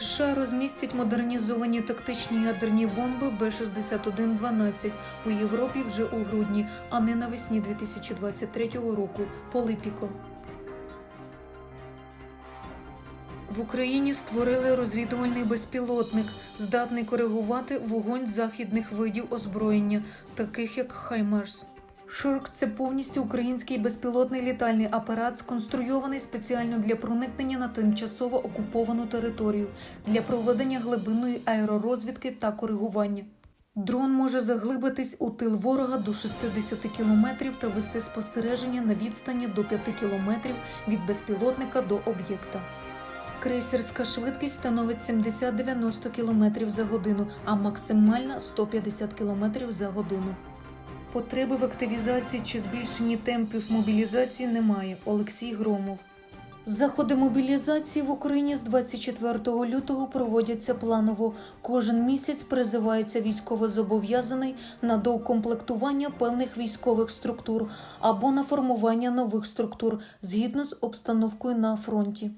США розмістять модернізовані тактичні ядерні бомби Б-61-12 у Європі вже у грудні, а не навесні 2023 року. Політико. В Україні створили розвідувальний безпілотник, здатний коригувати вогонь західних видів озброєння, таких як Хаймерс. Шурк це повністю український безпілотний літальний апарат, сконструйований спеціально для проникнення на тимчасово окуповану територію для проведення глибинної аеророзвідки та коригування. Дрон може заглибитись у тил ворога до 60 кілометрів та вести спостереження на відстані до 5 кілометрів від безпілотника до об'єкта. Крейсерська швидкість становить 70-90 км за годину, а максимальна 150 км за годину. Потреби в активізації чи збільшенні темпів мобілізації немає. Олексій Громов. Заходи мобілізації в Україні з 24 лютого проводяться планово. Кожен місяць призивається військовозобов'язаний на доукомплектування певних військових структур або на формування нових структур згідно з обстановкою на фронті.